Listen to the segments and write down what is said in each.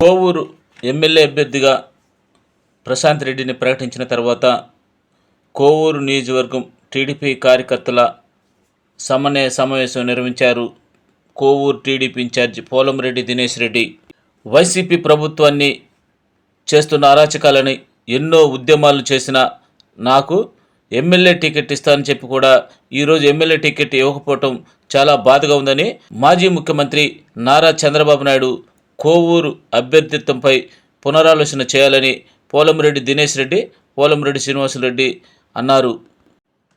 Kovur MLA అభ్యర్థిగా ప్రశాంత్ రెడ్డిని ప్రకటించిన తర్వాత కోవూరు నియోజకవర్గం టీడీపీ కార్యకర్తల సమన్వయ సమావేశం నిర్వహించారు Kovur TDP incharge Polamreddy Dinesh Reddy. YCP ప్రభుత్వాన్ని చేస్తున్న అరాచకాలని ఎన్నో ఉద్యమాలు చేసిన నాకు ఎమ్మెల్యే టికెట్ ఇస్తానని చెప్పి కూడా ఈరోజు ఎమ్మెల్యే టికెట్ ఇవ్వకపోవటం చాలా బాధగా ఉందని మాజీ ముఖ్యమంత్రి నారా చంద్రబాబు నాయుడు కోవూరు అభ్యర్థిత్వంపై పునరాలోచన చేయాలని పోలంరెడ్డి దినేష్ రెడ్డి పోలంరెడ్డి శ్రీనివాసరెడ్డి అన్నారు.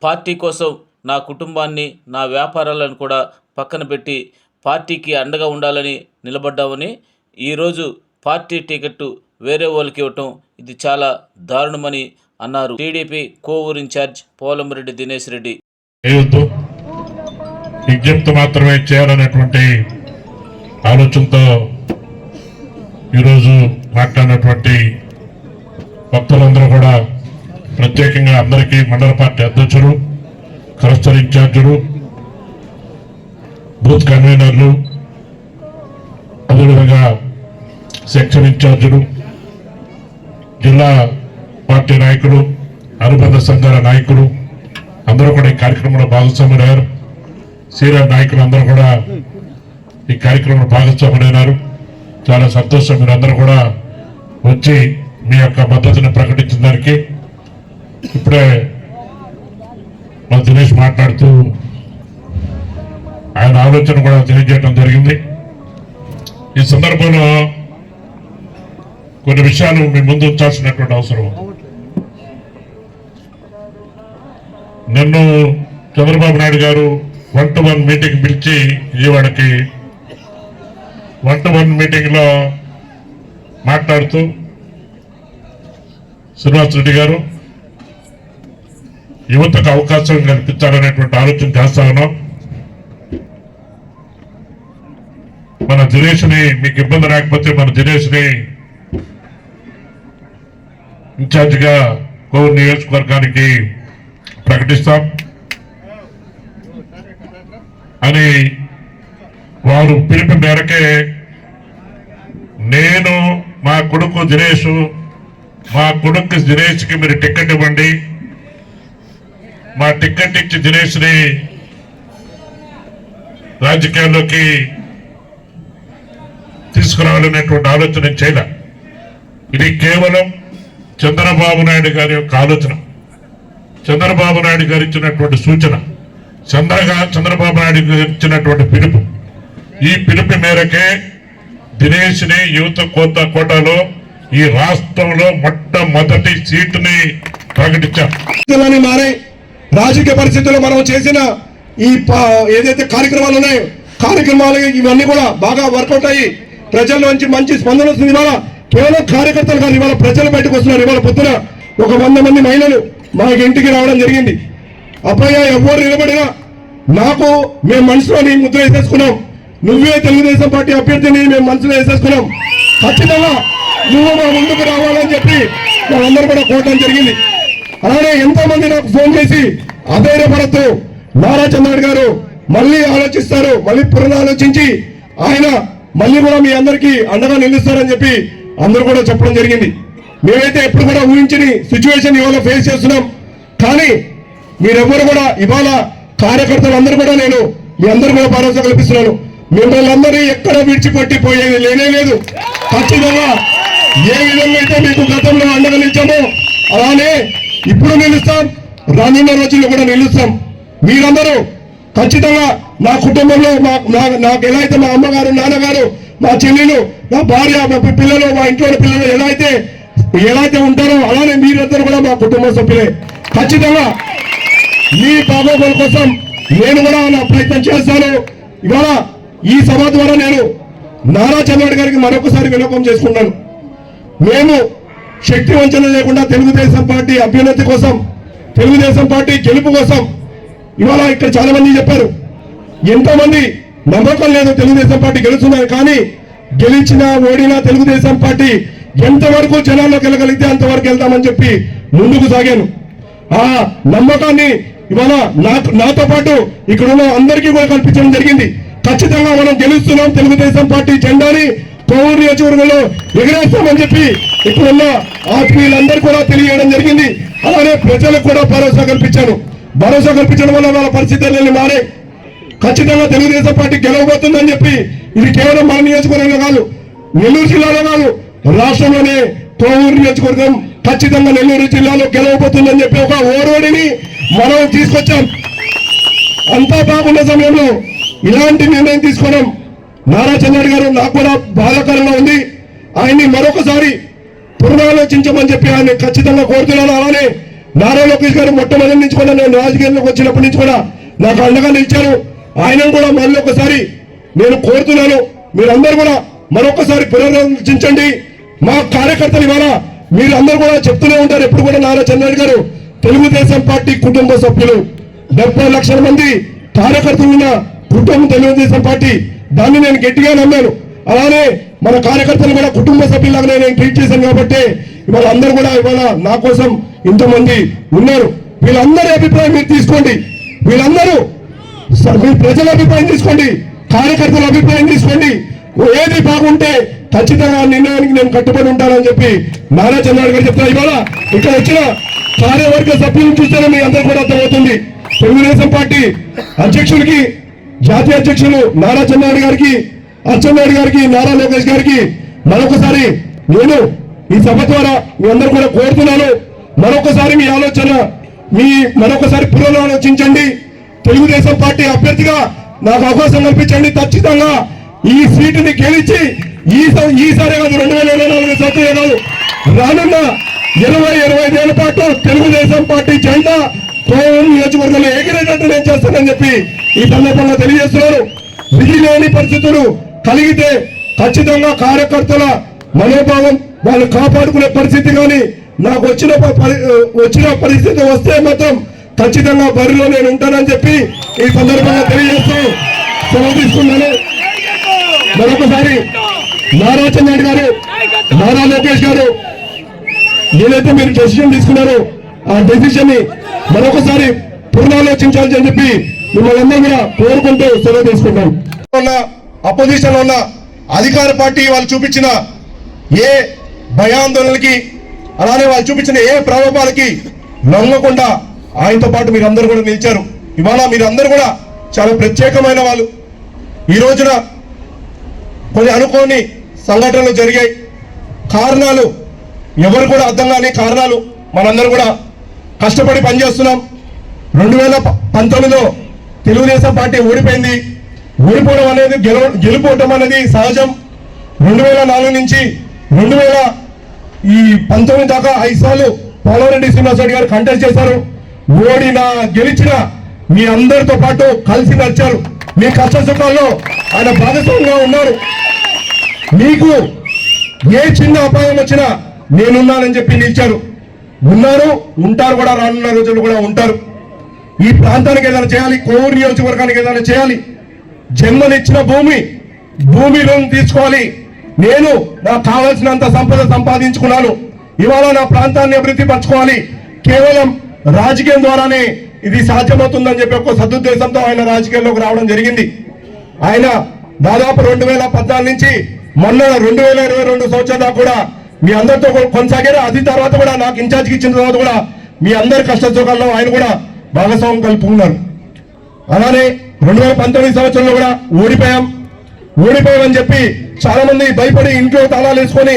పార్టీ కోసం నా కుటుంబాన్ని నా వ్యాపారాలను కూడా పక్కన పెట్టి పార్టీకి అండగా ఉండాలని నిలబడ్డామని ఈరోజు పార్టీ టికెట్టు వేరే వాళ్ళకి ఇవ్వటం ఇది చాలా దారుణమని అన్నారు. TDP Kovur incharge Polamreddy Dinesh Reddy. విజ్ఞప్తి మాత్రమే చేయాలనేటువంటి ఆలోచనతో ఈరోజు మాట్లాడినటువంటి భక్తులందరూ కూడా ప్రత్యేకంగా అందరికీ మండల పార్టీ అధ్యక్షులు క్లస్టర్ ఇన్ఛార్జులు బూత్ కన్వీనర్లు అదేవిధంగా సెక్షన్ ఇన్ఛార్జులు జిల్లా పార్టీ నాయకులు అనుబంధ సంఘాల నాయకులు అందరూ కూడా ఈ కార్యక్రమంలో భాగస్వాములయ్యారు. సీనియర్ నాయకులు అందరూ కూడా ఈ కార్యక్రమంలో భాగస్వాములైనారు. చాలా సంతోషం మీరు అందరూ కూడా వచ్చి మీ యొక్క మద్దతుని ప్రకటించిన దానికి ఇప్పుడే మన దినేష్ మాట్లాడుతూ ఆయన ఆలోచన కూడా తెలియజేయడం జరిగింది. ఈ సందర్భంలో కొన్ని విషయాలు మీ ముందు ఉంచాల్సినటువంటి అవసరం ఉంది. నన్ను చంద్రబాబు నాయుడు గారు వన్ టు వన్ మీటింగ్ పిలిచి విజయవాడకి వన్ టు వన్ మీటింగ్లో మాట్లాడుతూ శ్రీనివాస్ రెడ్డి గారు యువతకు అవకాశం కల్పించాలనేటువంటి ఆలోచన చేస్తా ఉన్నాం. మన దినేష్ని మీకు ఇబ్బంది రాకపోతే మన దినేష్ని ఇన్ఛార్జిగా కోవూరు నియోజకవర్గానికి ప్రకటిస్తాం. అని వారు పిలుపు మేరకే నేను మా కొడుకు దినేష్ మా కొడుకు దినేష్కి మీరు టికెట్ ఇవ్వండి. మా టికెట్ ఇచ్చి దినేష్ని రాజకీయాల్లోకి తీసుకురావాలనేటువంటి ఆలోచన నేను చేయలే. ఇది కేవలం చంద్రబాబు నాయుడు గారి యొక్క ఆలోచన. చంద్రబాబు నాయుడు గారు ఇచ్చినటువంటి సూచన చంద్రగా చంద్రబాబు నాయుడు గారు ఇచ్చినటువంటి పిలుపు. ఈ పిలుపు మేరకే దినేష్ని యువత కోత కోటాలో ఈ రాష్ట్రంలో మొట్టమొదటి సీటుని ప్రకటించారు. మారే రాజకీయ పరిస్థితుల్లో మనం చేసిన ఈ ఏదైతే కార్యక్రమాలు ఉన్నాయో కార్యక్రమాలు ఇవన్నీ కూడా బాగా వర్కౌట్ అయ్యి ప్రజల నుంచి మంచి స్పందన వస్తుంది ఇవాళ. కేవలం కార్యకర్తలు కాదు ఇవాళ ప్రజలు బయటకు వస్తున్నారు. ఇవాళ పొద్దున ఒక వంద మంది మహిళలు మా ఇంటికి రావడం జరిగింది. అప్పయ్య ఎవరు నిలబడినా నాకు మేము మనసులో నీ ముద్ర వేసేసుకున్నాం. నువ్వే తెలుగుదేశం పార్టీ అభ్యర్థిని మేము మనసులో వేసేసుకున్నాం. ఖచ్చితంగా నువ్వు మా ముందుకు రావాలని చెప్పి మనందరూ కూడా కోరడం జరిగింది. అలానే ఎంతో మంది నాకు ఫోన్ చేసి అధైర్యపడద్దు నారా చంద్రుడు గారు మళ్ళీ ఆలోచిస్తారు మళ్ళీ పునరాలోచించి ఆయన మళ్ళీ కూడా మీ అందరికీ అండగా నిలుస్తారని చెప్పి అందరూ కూడా చెప్పడం జరిగింది. మేమైతే ఎప్పుడు కూడా ఊహించని సిచ్యువేషన్ ఇవాళ ఫేస్ చేస్తున్నాం. కానీ మీరెవ్వరు కూడా ఇవాళ కార్యకర్తలు అందరూ కూడా నేను మీ అందరూ కూడా భరోసా కల్పిస్తున్నాను. మిమ్మల్ని అందరినీ ఎక్కడ విడిచిపెట్టిపోయేది లేనే లేదు. ఖచ్చితంగా ఏ విధంగా అయితే మీకు గతంలో అండగలించామో అలానే ఇప్పుడు నిలుస్తాం. రానున్న రోజుల్లో కూడా నిలుస్తాం. మీరందరూ ఖచ్చితంగా నా కుటుంబంలో మా నా- నాకు ఎలా అయితే మా అమ్మగారు నాన్నగారు మా చెల్లెలు నా భార్య మా పిల్లలు మా ఇంట్లో పిల్లలు ఎలా అయితే ఎలా అయితే ఉంటారో అలానే మీరందరూ కూడా మా కుటుంబ సభ్యులే. ఖచ్చితంగా మీ బాగోగుల కోసం నేను కూడా నా ప్రయత్నం చేస్తాను. ఇవాళ ఈ సభ ద్వారా నేను నారా చంద్రబాబు గారికి మరొకసారి విన్నపం చేసుకున్నాను మేము శక్తి వంచన లేకుండా తెలుగుదేశం పార్టీ అభ్యున్నతి కోసం తెలుగుదేశం పార్టీ గెలుపు కోసం ఇవాళ ఇక్కడ చాలా మంది చెప్పారు. ఎంతోమంది నమ్మకం లేదు తెలుగుదేశం పార్టీ గెలుస్తుందని కానీ గెలిచినా ఓడినా తెలుగుదేశం పార్టీ ఎంతవరకు జనాల్లోకి వెళ్ళగలిగితే అంతవరకు వెళ్తామని చెప్పి ముందుకు సాగాను. ఆ నమ్మకాన్ని ఇవాళ నాకు నాతో పాటు ఇక్కడ ఉన్న అందరికీ కూడా కల్పించడం జరిగింది. ఖచ్చితంగా మనం గెలుస్తున్నాం తెలుగుదేశం పార్టీ జెండాని కోవూరు నియోజకవర్గంలో ఎగిరేస్తామని చెప్పి ఇప్పుడున్న ఆత్మీయులందరూ కూడా తెలియజేయడం జరిగింది. అలానే ప్రజలకు కూడా భరోసా కల్పించాను. భరోసా కల్పించడం వల్ల వాళ్ళ పరిస్థితులన్నీ మారే. ఖచ్చితంగా తెలుగుదేశం పార్టీ గెలవబోతుందని చెప్పి ఇది కేవలం మన నియోజకవర్గంలో కాదు నెల్లూరు జిల్లాలో కాదు రాష్ట్రంలోనే కోవూరు నియోజకవర్గం ఖచ్చితంగా నెల్లూరు జిల్లాలో గెలవబోతుందని చెప్పి ఒక ఓరోడిని మనం తీసుకొచ్చాం. అంతా బాగున్న సమయంలో ఇలాంటి నిర్ణయం తీసుకోవడం నారా చంద్రుడు గారు నాకు కూడా బాధాకరంగా ఉంది. ఆయన్ని మరొకసారి పునరాలోచించమని చెప్పి ఆయన ఖచ్చితంగా కోరుతున్నాను. అలానే నారా లోకేష్ గారు మొట్టమొదటి నుంచి కూడా నేను రాజకీయంలోకి వచ్చినప్పటి నుంచి కూడా నాకు అండగా నిలిచారు. ఆయన కూడా మళ్ళీ ఒకసారి నేను కోరుతున్నాను. మీరందరూ కూడా మరొకసారి పునరాలోచించండి. మా కార్యకర్తలు ఇవాళ మీరు అందరూ కూడా చెప్తూనే ఉంటారు ఎప్పుడు కూడా నారా చంద్రబాబు గారు తెలుగుదేశం పార్టీ కుటుంబ సభ్యులు. డెబ్బై లక్షల మంది కార్యకర్తలు ఉన్న కుటుంబం తెలుగుదేశం పార్టీ దాన్ని నేను గట్టిగా నమ్మాను. అలానే మన కార్యకర్తలు కూడా కుటుంబ సభ్యులాగానే నేను ట్రీట్ చేశాను కాబట్టి ఇవాళ అందరూ కూడా ఇవాళ నా కోసం ఇంతమంది ఉన్నారు. వీళ్ళందరి అభిప్రాయం మీరు తీసుకోండి. వీళ్ళందరూ మీ ప్రజల అభిప్రాయం తీసుకోండి. కార్యకర్తల అభిప్రాయం తీసుకోండి. ఏది బాగుంటే ఖచ్చితంగా నిర్ణయానికి నేను కట్టుబడి ఉంటానని చెప్పి నారా చంద్రబాబు గారు చెప్తారు ఇవాళ ఇక్కడ వచ్చిన కార్యవర్గ సభ్యులను చూస్తేనే మీ అందరూ కూడా అర్థమవుతుంది. తెలుగుదేశం పార్టీ అధ్యక్షుడికి జాతీయ అధ్యక్షులు నారా చంద్రబాబు గారికి అచ్చెన్నాయుడు గారికి నారా లోకేష్ గారికి మరొకసారి నేను ఈ సభ ద్వారా మీ అందరూ కూడా కోరుతున్నాను. మరొకసారి మీ ఆలోచన మీ మరొకసారి పునరాలోచించండి. తెలుగుదేశం పార్టీ అభ్యర్థిగా నాకు అవకాశం కల్పించండి. ఖచ్చితంగా ఈ సీటుని గెలిచి ఈ ఈసారి కాదు రెండు వేల ఇరవై నాలుగు సంవత్సరం కాదు రానున్న ఇరవై ఇరవై ఐదేళ్ళ పాటు తెలుగుదేశం పార్టీ జెండా కోవూరు నియోజకవర్గంలో ఎగిరేటట్టు నేను చేస్తానని చెప్పి ఈ సందర్భంగా తెలియజేస్తున్నారు. విధి లేని పరిస్థితులు కలిగితే ఖచ్చితంగా కార్యకర్తల మనోభావం వాళ్ళు కాపాడుకునే పరిస్థితి కానీ నాకు వచ్చిన ప- వచ్చిన పరిస్థితి వస్తే మాత్రం ఖచ్చితంగా బరిలో నేను ఉంటానని చెప్పి ఈ సందర్భంగా తెలియజేస్తూ సెలవు తీసుకున్నాను మరొకసారి నారా చంద్రుడు గారు నారా లోకేష్ గారు ఏదైతే మీరు డెసిషన్ తీసుకున్నారో ఆ డెసిషన్ని మరొకసారి పునరాలోచించాలని చెప్పి మిమ్మల్ని అందరూ కూడా కోరుకుంటూ సెలవు తీసుకుంటాం. అపోజిషన్ ఉన్న అధికార పార్టీ వాళ్ళు చూపించిన ఏ భయాందోళనలకి అలానే వాళ్ళు చూపించిన ఏ ప్రలోభాలకి నమ్మకుండా ఆయనతో పాటు మీరందరూ కూడా నిలిచారు. ఇవాళ మీరందరూ కూడా చాలా ప్రత్యేకమైన వాళ్ళు. ఈ రోజున కొన్ని అనుకోని సంఘటనలు జరిగాయి. కారణాలు ఎవరు కూడా అర్థం కాని కారణాలు మనందరూ కూడా కష్టపడి పనిచేస్తున్నాం. రెండు వేల ప- పంతొమ్మిదిలో తెలుగుదేశం పార్టీ ఓడిపోయింది. ఓడిపోవడం అనేది గెలవ గెలుపోవటం అనేది సహజం. రెండు వేల నాలుగు నుంచి రెండు వేల ఈ పంతొమ్మిది దాకా ఐదు సార్లు పోలవరెడ్డి శ్రీనివాసరెడ్డి గారు కంటెస్ట్ చేశారు. ఓడినా గెలిచిన మీ అందరితో పాటు కలిసి నడిచారు. మీ కష్ట సుఖాల్లో ఆయన భాగస్వామిగా ఉన్నారు. మీకు ఏ చిన్న అపాయం వచ్చినా నేనున్నానని చెప్పి నిలిచారు. ఉన్నారు ఉంటారు కూడా రానున్న రోజులు కూడా ఉంటారు. ఈ ప్రాంతానికి ఏదైనా చేయాలి కోవూరు నియోజకవర్గానికి ఏదైనా చేయాలి జన్మనిచ్చిన భూమి భూమి లోన్ తీసుకోవాలి. నేను నాకు కావలసినంత సంపద సంపాదించుకున్నాను. ఇవాళ నా ప్రాంతాన్ని అభివృద్ధి పరచుకోవాలి. కేవలం రాజకీయం ద్వారానే ఇది సాధ్యమవుతుందని చెప్పి ఒక సదుద్దేశంతో ఆయన రాజకీయాల్లోకి రావడం జరిగింది. ఆయన దాదాపు రెండు వేల పద్నాలుగు నుంచి మొన్న రెండు వేల ఇరవై రెండు సంవత్సరం దాకా కూడా మీ అందరితో కొనసాగారు. అది తర్వాత కూడా నాకు ఇన్ఛార్జ్కి ఇచ్చిన తర్వాత కూడా మీ అందరి కష్టసుఖాల్లో ఆయన కూడా భాగస్వామ్యం కలుపుకున్నారు. అలానే రెండు వేల పంతొమ్మిది సంవత్సరంలో కూడా ఓడిపోయాం. ఓడిపోయామని చెప్పి చాలా మంది భయపడి ఇంట్లో తాళాలు వేసుకొని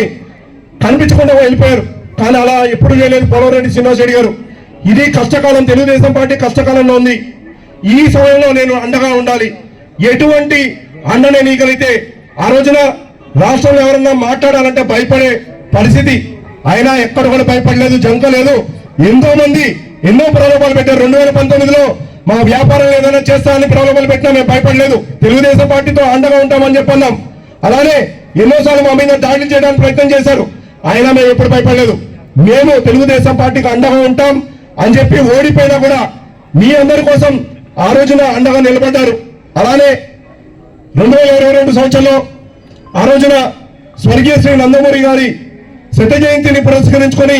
కనిపించకుండా వెళ్ళిపోయారు. కానీ అలా ఎప్పుడు చేయలేదు. పోలవరెడ్డి శ్రీనివాసరెడ్డి గారు. ఇది కష్టకాలం తెలుగుదేశం పార్టీ కష్టకాలంలో ఉంది. ఈ సమయంలో నేను అండగా ఉండాలి. ఎటువంటి అండనే నీగలిగితే ఆ రోజున రాష్ట్రంలో ఎవరన్నా మాట్లాడాలంటే భయపడే పరిస్థితి. అయినా ఎక్కడ కూడా భయపడలేదు జంకలేదు. ఎంతో మంది ఎన్నో ప్రలోభాలు పెట్టారు. రెండు వేల పంతొమ్మిదిలో మా వ్యాపారం ఏదైనా చేస్తా అని ప్రలోభాలు పెట్టినా మేము భయపడలేదు. తెలుగుదేశం పార్టీతో అండగా ఉంటామని చెప్పన్నాం. అలానే ఎన్నోసార్లు మా మీద దాడులు చేయడానికి ప్రయత్నం చేశారు. అయినా మేము ఎప్పుడు భయపడలేదు. మేము తెలుగుదేశం పార్టీకి అండగా ఉంటాం. అని చెప్పి ఓడిపోయినా కూడా మీ అందరి కోసం ఆ రోజున అండగా నిలబడ్డారు. అలానే రెండు వేల ఇరవై రెండు సంవత్సరంలో ఆ రోజున స్వర్గీయ శ్రీ నందమూరి గారి శత జయంతిని పురస్కరించుకొని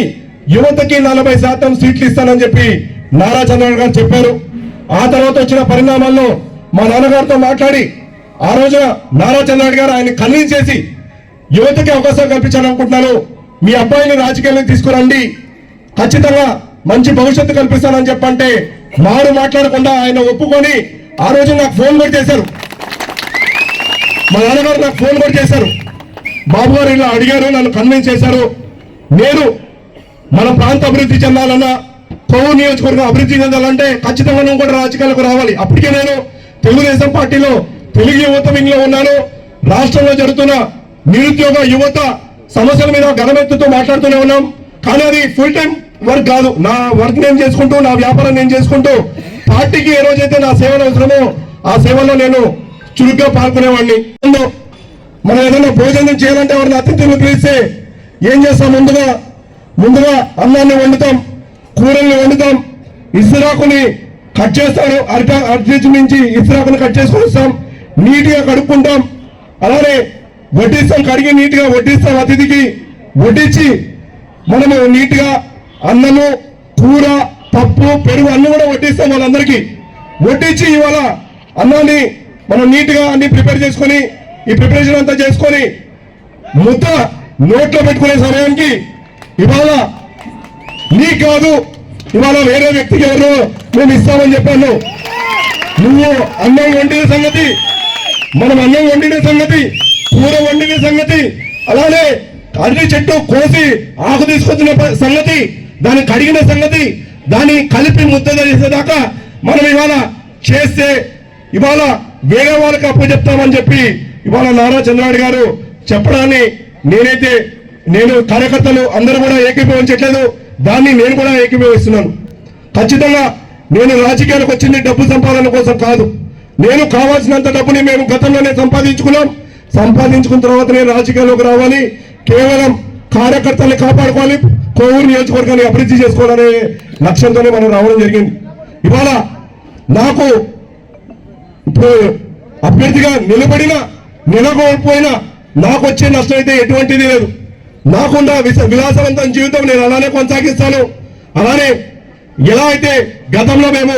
యువతకి నలభై శాతం సీట్లు ఇస్తానని చెప్పి నారా చంద్రబాబు గారు చెప్పారు. ఆ తర్వాత వచ్చిన పరిణామాల్లో మా నాన్నగారితో మాట్లాడి ఆ రోజున నారా చంద్రబాబు గారు ఆయన కన్విన్స్ చేసి యువతకి అవకాశం కల్పించాలనుకుంటున్నాను మీ అబ్బాయిని రాజకీయాలకు తీసుకురండి. ఖచ్చితంగా మంచి భవిష్యత్తు కల్పిస్తానని చెప్పంటే మారు మాట్లాడకుండా ఆయన ఒప్పుకొని ఆ రోజు నాకు ఫోన్ కూడా చేశారు. మా నాన్నగారు నాకు ఫోన్ కూడా చేశారు. బాబు గారు ఇలా అడిగారు నన్ను కన్విన్స్ చేశారు. నేను మన ప్రాంత అభివృద్ధి చెందాలన్నా కొవ్వు నియోజకవర్గం అభివృద్ధి చెందాలంటే ఖచ్చితంగా నువ్వు కూడా రాజకీయాలకు రావాలి. అప్పటికే నేను తెలుగుదేశం పార్టీలో తెలుగు యువత వింగ్లో ఉన్నాను. రాష్ట్రంలో జరుగుతున్న నిరుద్యోగ యువత సమస్యల మీద గణమెత్తుతో మాట్లాడుతూనే ఉన్నాం. కానీ అది ఫుల్ టైం వర్క్ కాదు. నా వర్క్ నేను చేసుకుంటూ నా వ్యాపారం నేను చేసుకుంటూ పార్టీకి ఏ రోజైతే నా సేవలు అవసరమో ఆ సేవలో నేను చురుగ్గా పాల్గొనేవాడిని. మనం ఏదైనా భోజనం చేయాలంటే ఎవరిని అతిథులు పిలిస్తే ఏం చేస్తాం? ముందుగా ముందుగా అన్నాన్ని వండుతాం కూరల్ని వండుతాం ఇసురాకుని కట్ చేస్తాడు అరట అర్జీ నుంచి ఇసురాకుని కట్ చేసుకొని వస్తాం నీట్గా కడుక్కుంటాం. అలానే వడ్డిస్తాం కడిగి నీట్గా వడ్డిస్తాం అతిథికి వడ్డించి మనము నీట్గా అన్నము కూర పప్పు పెరుగు అన్ని కూడా వడ్డిస్తాం వాళ్ళందరికీ. వడ్డించి ఇవాళ అన్నాన్ని మనం నీట్గా అన్ని ప్రిపేర్ చేసుకొని ఈ ప్రిపరేషన్ అంతా చేసుకొని ముద్ద నోట్లో పెట్టుకునే సమయానికి ఇవాళ నీ కాదు ఇవాళ వేరే వ్యక్తికి ఎవరు మేము ఇస్తామని చెప్పాను. నువ్వు అన్నం వండిన సంగతి మనం అన్నం వండిన సంగతి కూర వండిన సంగతి అలానే అరటి చెట్టు కోసి ఆకు తీసుకొచ్చిన సంగతి దాన్ని కడిగిన సంగతి దాన్ని కలిపి ముద్ద చేసేదాకా మనం ఇవాళ చేస్తే ఇవాళ వేరే వాళ్ళకి అప్పు చెప్తామని చెప్పి ఇవాళ నారా చంద్రబాబు గారు చెప్పడాన్ని నేనైతే నేను కార్యకర్తలు అందరూ కూడా ఏకీభవించట్లేదు దాన్ని నేను కూడా ఏకీభవిస్తున్నాను. ఖచ్చితంగా నేను రాజకీయాలకు వచ్చింది డబ్బు సంపాదన కోసం కాదు. నేను కావాల్సినంత డబ్బుని మేము గతంలోనే సంపాదించుకున్నాం. సంపాదించుకున్న తర్వాత నేను రాజకీయాల్లోకి రావాలి. కేవలం కార్యకర్తల్ని కాపాడుకోవాలి. కోవూరు నియోజకవర్గాన్ని అభివృద్ధి చేసుకోవాలనే లక్ష్యంతోనే మనం రావడం జరిగింది. ఇవాళ నాకు ఇప్పుడు అభ్యర్థిగా నిలబడిన నిలబడిపోయినా నాకు వచ్చే నష్టం అయితే ఎటువంటిది లేదు. నాకున్న విలాసవంతం జీవితం నేను అలానే కొనసాగిస్తాను. అలానే ఎలా అయితే గతంలో మేము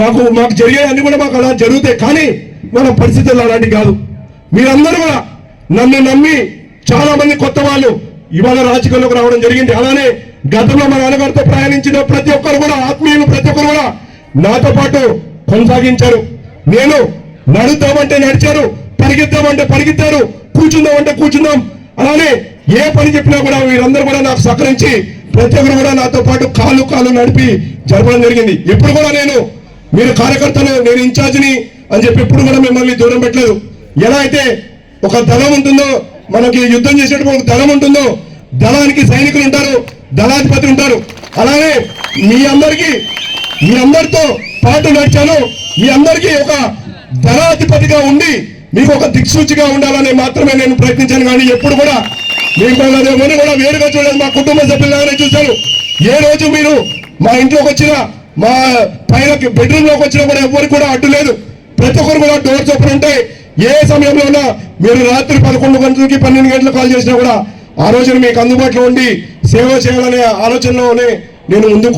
మాకు మాకు జరిగే అన్ని కూడా మాకు అలా జరుగుతాయి కానీ మన పరిస్థితులు అలాంటివి కాదు. మీరందరూ కూడా నన్ను నమ్మి చాలా మంది కొత్త వాళ్ళు ఇవాళ రాజకీయాల్లోకి రావడం జరిగింది. అలానే గతంలో మా నాన్నగారితో ప్రయాణించిన ప్రతి ఒక్కరు కూడా ఆత్మీయులు ప్రతి ఒక్కరు కూడా నాతో పాటు కొనసాగించారు. నేను నడుద్దామంటే నడిచారు పరిగెత్తామంటే పరిగెత్తారు కూర్చుందామంటే కూర్చుందాం. అలానే ఏ పని చెప్పినా కూడా వీరందరూ కూడా నాకు సహకరించి ప్రతి ఒక్కరు కూడా నాతో పాటు కాలు కాలు నడిపి జరపడం జరిగింది. ఎప్పుడు కూడా నేను మీరు కార్యకర్తలు నేను ఇన్ఛార్జిని అని చెప్పి ఎప్పుడు కూడా మిమ్మల్ని దూరం పెట్టలేదు. ఎలా అయితే ఒక దళం ఉంటుందో మనకి యుద్ధం చేసేటప్పుడు దళం ఉంటుందో దళానికి సైనికులు ఉంటారు దళాధిపతి ఉంటారు. అలానే మీ అందరికీ మీ అందరితో పాటు నడిచాను. మీ అందరికీ ఒక దళాధిపతిగా ఉండి మీకు ఒక దిక్సూచిగా ఉండాలని మాత్రమే నేను ప్రయత్నించాను. కానీ ఎప్పుడు కూడా మీకు ఎవరిని కూడా వేరుగా చూడలేదు. మా కుటుంబ సభ్యులాగానే చూశాను ఏ రోజు మీరు మా ఇంట్లోకి వచ్చినా మా పైన బెడ్రూమ్లోకి వచ్చినా కూడా ఎవరికి కూడా అడ్డు లేదు. ప్రతి ఒక్కరు కూడా డోర్స్ ఓపెన్ ఉంటాయి. ఏ సమయంలో ఉన్నా మీరు రాత్రి పదకొండు గంటలకి పన్నెండు గంటలకు కాల్ చేసినా కూడా ఆ రోజున మీకు అందుబాటులో ఉండి సేవ చేయాలనే ఆలోచనలోనే నేను ముందుకు